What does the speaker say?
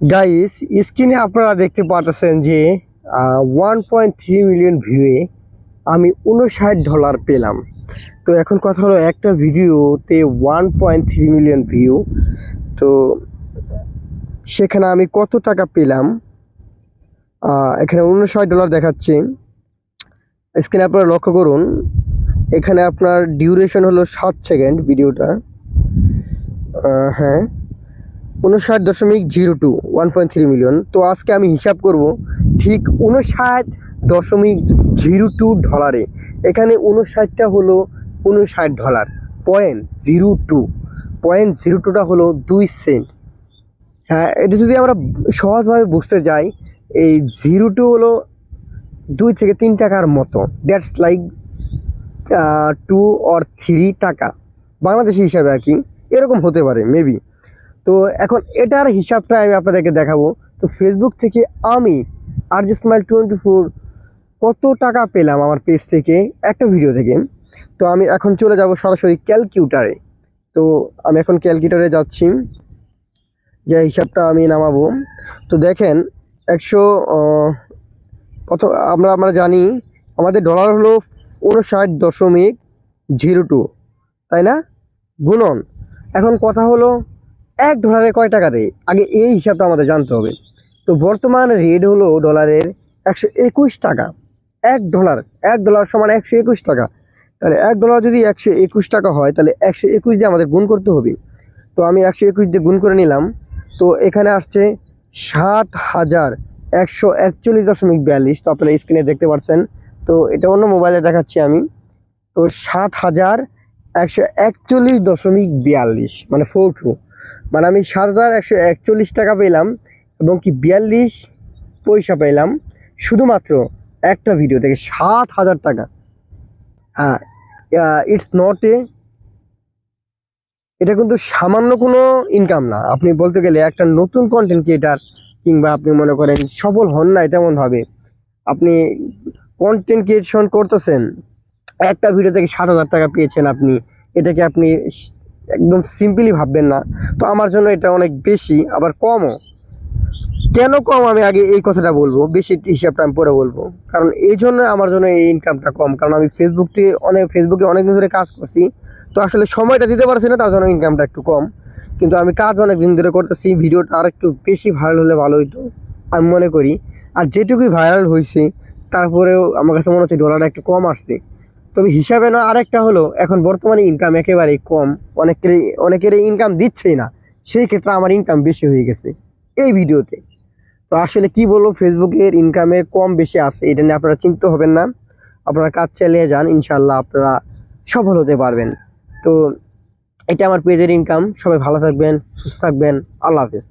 Guys স্ক্রিনে আপনারা দেখতে পাচ্ছেন যে ওয়ান পয়েন্ট থ্রি মিলিয়ন ভিউয়ে আমি উনষাট ডলার পেলাম। তো এখন কথা হলো একটা ভিডিওতে one point three million view তো সেখানে আমি কত টাকা পেলাম? এখানে উনষাট ডলার দেখাচ্ছে। স্ক্রিনে আপনারা লক্ষ্য করুন, এখানে আপনার ডিউরেশন হলো সাত সেকেন্ড ভিডিওটা হ্যাঁ। উনষাট দশমিক zero two one point three million তো আজকে আমি হিসাব করব ঠিক উনষাট দশমিক জিরো টু ডলারে। এখানে উনষাটটা হলো উনষাট dollar point zero two point zero টুটা হলো দুই সেন্ট। হ্যাঁ এটা যদি আমরা সহজভাবে বুঝতে যাই, এই জিরো টু হলো দুই থেকে তিন টাকার মতো। That's like two or three টাকা। বাংলাদেশি হিসাবে আর কি। এরকম হতে পারে মেবি তো এখন এটার হিসাবটা আমি আপনাদেরকে দেখাবো। তো ফেসবুক থেকে আমি R G smile twenty four কত টাকা পেলাম আমার পেজ থেকে একটা ভিডিও থেকে। তো আমি এখন চলে যাব সরাসরি ক্যালকিউটারে তো আমি এখন ক্যালকুলেটারে যাচ্ছি। যে হিসাবটা আমি নামাবো। তো দেখেন একশো কত, আমরা আমরা জানি আমাদের ডলার হলো উনষাট দশমিক জিরো টু তাই না? গুণন। এখন কথা হলো এক ডলারে কয় টাকা দেয়? আগে এই হিসাবটা আমাদের জানতে হবে। তো বর্তমান রেট হলো ডলারের একশো একুশ টাকা। এক ডলার এক ডলার সমান একশো একুশ টাকা। তাহলে এক ডলার যদি একশো একুশ টাকা হয়, তাহলে একশো একুশ দিয়ে আমাদের গুণ করতে হবে। তো আমি একশো একুশ দিয়ে গুণ করে নিলাম। তো এখানে আসছে সাত হাজার একশো একচল্লিশ দশমিক বিয়াল্লিশ। তো আপনারা স্ক্রিনে দেখতে পাচ্ছেন। তো এটা অন্য মোবাইলে দেখাচ্ছি আমি। তো সাত হাজার একশো একচল্লিশ দশমিক বিয়াল্লিশ মানে ফোর টু মানে আমি সাত হাজার একশো একচল্লিশ টাকা পেলাম এবং কি বিয়াল্লিশ পয়সা পেলাম শুধুমাত্র একটা ভিডিও থেকে সাত হাজার টাকা। হ্যাঁ ইটস নট এ এটা কিন্তু সামান্য কোনো ইনকাম না। আপনি বলতে গেলে একটা নতুন কন্টেন্ট ক্রিয়েটার কিংবা আপনি মনে করেন সফল হন না তেমন ভাবে। আপনি কন্টেন্ট ক্রিয়েশন করতেছেন, একটা ভিডিও থেকে ষাট হাজার টাকা পেয়েছেন আপনি। এটাকে আপনি একদম সিম্পলি ভাববেন না। তো আমার জন্য এটা অনেক বেশি, আবার কমও। কেন কম? আমি আগে এই কথাটা বলব, বেশি হিসাবটা আমি পরে বলব। কারণ এই জন্য আমার জন্য এই ইনকামটা কম। কারণ আমি ফেসবুক থেকে অনেক ফেসবুকে অনেক দিন ধরে কাজ করছি। তো আসলে সময়টা দিতে পারছি না, তার জন্য ইনকামটা একটু কম। কিন্তু আমি কাজ অনেক দিন ধরে করতেছি, ভিডিওটা আর একটু বেশি ভাইরাল হলে ভালো হইতো, আমি মনে করি। আর যেটুকুই ভাইরাল হয়েছে তারপরেও আমার কাছে মনে হচ্ছে ডলারটা একটু কম আসছে। তবে হিসাবে না, আরেকটা হলো, এখন বর্তমানে ইনকাম একেবারেই কম। অনেকেরই অনেকেরই ইনকাম দিচ্ছেই না। সেই ক্ষেত্রে আমার ইনকাম বেশি হয়ে গেছে এই ভিডিওতে। তো আসলে কি বলব, ফেসবুকের ইনকামে কম বেশি আছে, এটা নিয়ে আপনারা চিন্তা হবেন না। আপনারা কাজ চালিয়ে যান ইনশাল্লাহ আপনারা সফল হতে পারবেন। তো এটা আমার পেজের ইনকাম সবাই ভালো থাকবেন, সুস্থ থাকবেন। আল্লাহ হাফেজ।